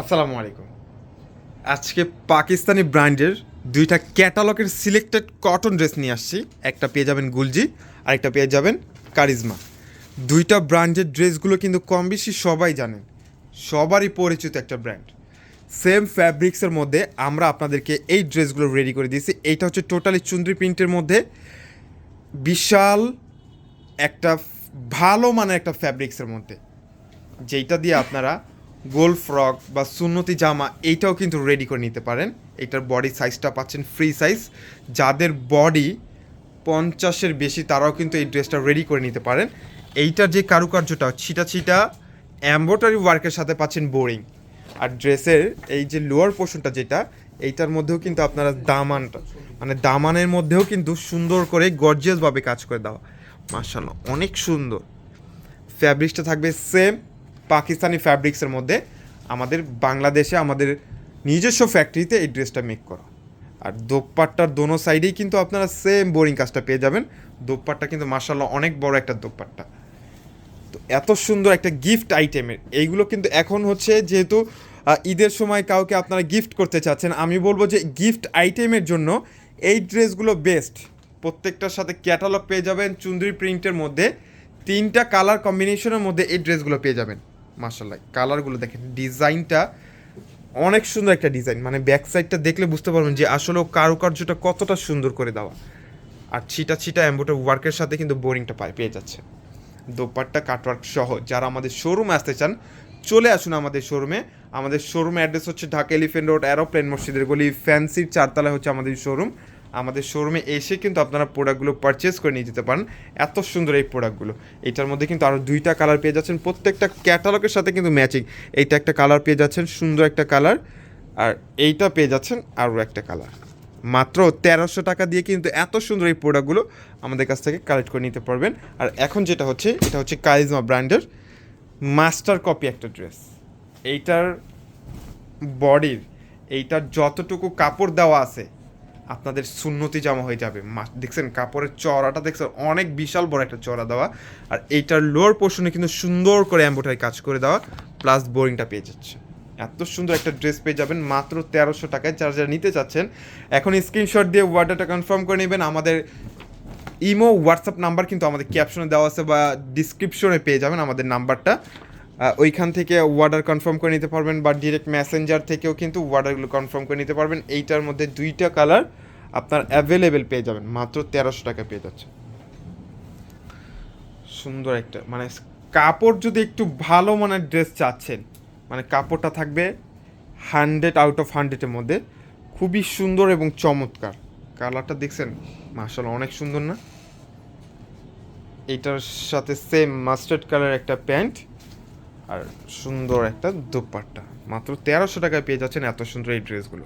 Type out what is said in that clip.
আসসালামু আলাইকুম। আজকে পাকিস্তানি ব্র্যান্ডের দুইটা ক্যাটালগের সিলেক্টেড কটন ড্রেস নিয়ে আসছি। একটা পেয়ে যাবেন গুলজি আর একটা পেয়ে যাবেন কারিজমা। দুইটা ব্র্যান্ডের ড্রেসগুলো কিন্তু কম বেশি সবাই জানেন। সবারই পরিচিত একটা ব্র্যান্ড। সেম ফ্যাব্রিক্সের মধ্যে আমরা আপনাদেরকে এই ড্রেসগুলো রেডি করে দিয়েছি। এইটা হচ্ছে টোটালি চুন্দ্রি প্রিন্টের মধ্যে। বিশাল একটা ভালো মানের একটা ফ্যাব্রিক্সের মধ্যে। যেইটা দিয়ে আপনারা গোল ফ্রক বা সুন্নতি জামা এইটাও কিন্তু রেডি করে নিতে পারেন। এটার বডি সাইজটা পাচ্ছেন ফ্রি সাইজ যাদের বডি পঞ্চাশের বেশি, তারাও কিন্তু এই ড্রেসটা রেডি করে নিতে পারেন। এইটার যে কারুকার্যটা, ছিটা ছিটা অ্যাম্বোটারি ওয়ার্কের সাথে পাচ্ছেন বোরিং আর ড্রেসের এই যে লোয়ার পোর্শনটা যেটা, এইটার মধ্যেও কিন্তু আপনারা দামানটা মানে দামানের মধ্যেও কিন্তু সুন্দর করে গর্জিয়াসভাবে কাজ করে দেওয়া। মার্শাল্লাহ অনেক সুন্দর। ফ্যাব্রিক্সটা থাকবে সেম পাকিস্তানি ফ্যাব্রিক্সের মধ্যে আমাদের বাংলাদেশে আমাদের নিজস্ব ফ্যাক্টরিতে এই ড্রেসটা মেক করা। আর দোপাট্টার দোনো সাইডেই কিন্তু আপনারা সেম বোরিং কাজটা পেয়ে যাবেন। দোপাট্টা কিন্তু মার্শাল্লাহ অনেক বড় একটা দোপাট্টা। তো এত সুন্দর একটা গিফট আইটেমের এইগুলো কিন্তু এখন হচ্ছে যেহেতু ঈদের সময় কাউকে আপনারা গিফট করতে চাচ্ছেন, আমি বলব যে গিফট আইটেমের জন্য এই ড্রেসগুলো বেস্ট প্রত্যেকটার সাথে ক্যাটালগ পেয়ে যাবেন চুন্দ্রি প্রিন্টের মধ্যে। তিনটা কালার কম্বিনেশনের মধ্যে এই ড্রেসগুলো পেয়ে যাবেন। মার্শাল্লাহ কালারগুলো দেখেন, ডিজাইনটা অনেক সুন্দর একটা ডিজাইন মানে ব্যাক সাইডটা দেখলে বুঝতে পারবেন যে আসলে কারুকার্যটা কতটা সুন্দর করে দেওয়া। আর ছিটা ছিটা অ্যাম্বোটার ওয়ার্কের সাথে কিন্তু বোরিংটা পায়, পেয়ে যাচ্ছে দোপাট্টা, কাটওয়ার্ক সহ যারা আমাদের শোরুমে আসতে চান, চলে আসুন আমাদের শোরুমে। আমাদের শোরুমে অ্যাড্রেস হচ্ছে ঢাকা এলিফেন্ট রোড, অ্যারোপ্লেন মসজিদের গলি, ফ্যান্সির চারতলায় হচ্ছে আমাদের শোরুম। আমাদের শোরুমে এসে কিন্তু আপনারা প্রোডাক্টগুলো পারচেস করে নিয়ে যেতে পারেন। এত সুন্দর এই প্রোডাক্টগুলো এটার মধ্যে কিন্তু আরও দুইটা কালার পেয়ে যাচ্ছেন। প্রত্যেকটা ক্যাটালগের সাথে কিন্তু ম্যাচিং এইটা একটা কালার পেয়ে যাচ্ছেন, সুন্দর একটা কালার আর এইটা পেয়ে যাচ্ছেন আরও একটা কালার মাত্র তেরোশো টাকা দিয়ে কিন্তু এত সুন্দর এই প্রোডাক্টগুলো আমাদের কাছ থেকে কালেক্ট করে নিতে পারবেন। আর এখন যেটা হচ্ছে, এটা হচ্ছে কারিজমা ব্র্যান্ডের মাস্টার কপি একটা ড্রেস এইটার বডির এইটার যতটুকু কাপড় দেওয়া আছে আপনাদের সুন্নতি জামা হয়ে যাবে। দেখছেন কাপড়ের চড়াটা দেখছেন, অনেক বিশাল বড় একটা চড়া দেওয়া। আর এইটার লোয়ার পোর্শনে কিন্তু সুন্দর করে অ্যাম্বোটারি কাজ করে দেওয়া প্লাস বোরিংটা পেয়ে যাচ্ছে। এত সুন্দর একটা ড্রেস পেয়ে যাবেন, মাত্র তেরোশো টাকায়। যারা যারা নিতে চাচ্ছেন, এখন স্ক্রিনশট দিয়ে ওয়ার্ডারটা কনফার্ম করে নেবেন। আমাদের ইমো হোয়াটসঅ্যাপ নাম্বার কিন্তু আমাদের ক্যাপশনে দেওয়া আছে বা ডিসক্রিপশনে পেয়ে যাবেন আমাদের নাম্বারটা ওইখান থেকে ওয়ার্ডার কনফার্ম করে নিতে পারবেন বা ডিরেক্ট মেসেঞ্জার থেকেও কিন্তু ওয়ার্ডারগুলো কনফার্ম করে নিতে পারবেন। এইটার মধ্যে দুইটা কালার আপনার অ্যাভেলেবেল পেয়ে যাবেন। মাত্র তেরোশো টাকা পেয়ে যাচ্ছে সুন্দর একটা মানে কাপড় যদি একটু ভালো মানের ড্রেস চাচ্ছেন মানে কাপড়টা থাকবে হান্ড্রেড আউট অফ হান্ড্রেডের মধ্যে। খুবই সুন্দর এবং চমৎকার। কালারটা দেখছেন? মার্শাল অনেক সুন্দর না? এটার সাথে সেম মাস্টার্ড কালার একটা প্যান্ট। আর সুন্দর একটা দোপাট্টা। মাত্র তেরোশো টাকায় পেয়ে যাচ্ছেন এত সুন্দর এই ড্রেসগুলো